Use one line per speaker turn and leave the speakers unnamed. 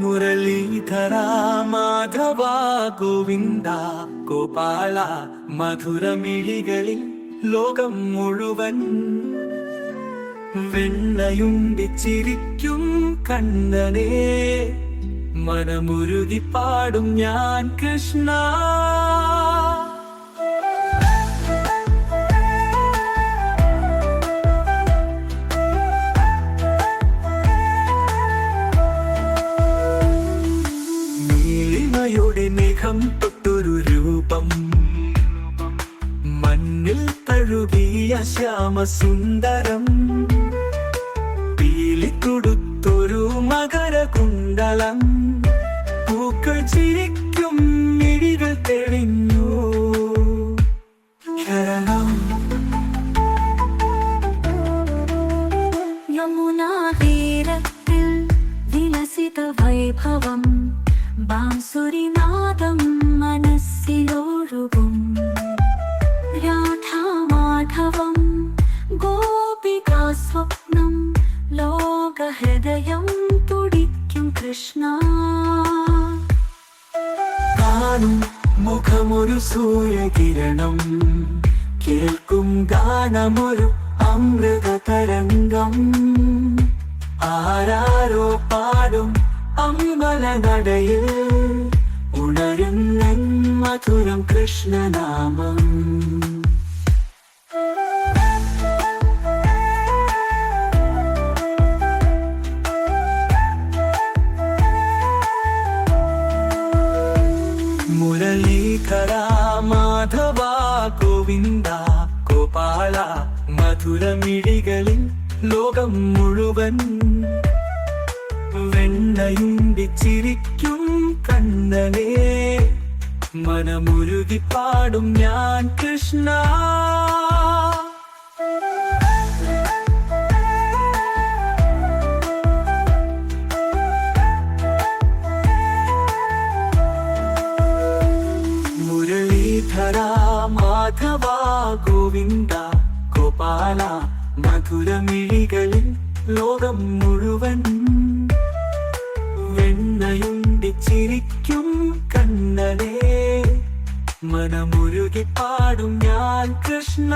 മുരളീധര മാധവ ഗോവിന്ദ ഗോപാല മധുരമിഴികളിൽ ലോകം മുഴുവൻ വെണ്ണയുണ്ടിച്ചിരിക്കും കണ്ണനെ. മനമുരുകി പാടും ഞാൻ കൃഷ്ണ. ശ്യാമസുന്ദരം. പീലിക്കൊടുത്തൊരു മകര കുണ്ടളം പൂക്കൾ ചിരിക്കും മിഴികൾ തെളിഞ്ഞു. ശരണം.
യമുനാതീരത്തിൽ വിലസിത വൈഭവം. ബാംസുരിനാദം മനസ്സിലൊഴുകും കൃഷ്ണ.
കാണും മുഖമൊരു സൂര്യകിരണം. കേൾക്കും ഗാനമൊരു അമൃത തരംഗം ആരാരോ പാടും അമ്പല നടയിൽ ഉണരുന്ന മധുരം കൃഷ്ണനാമം. മാധവ ഗോവിന്ദ ഗോപാല മധുരമിഴികളിൽ ലോകം മുഴുവൻ. വെണ്ണയുണ്ടിച്ചിരിക്കും കണ്ണനേ മനമുരുകി പാടും ഞാൻ കൃഷ്ണ. മാധവ ഗോവിന്ദ ഗോപാല മധുരമിഴികളിൽ ലോകം മുഴുവൻ. വെണ്ണയുണ്ടിച്ചിരിക്കും കണ്ണനേ മനമുരുകി പാടും ഞാൻ കൃഷ്ണ.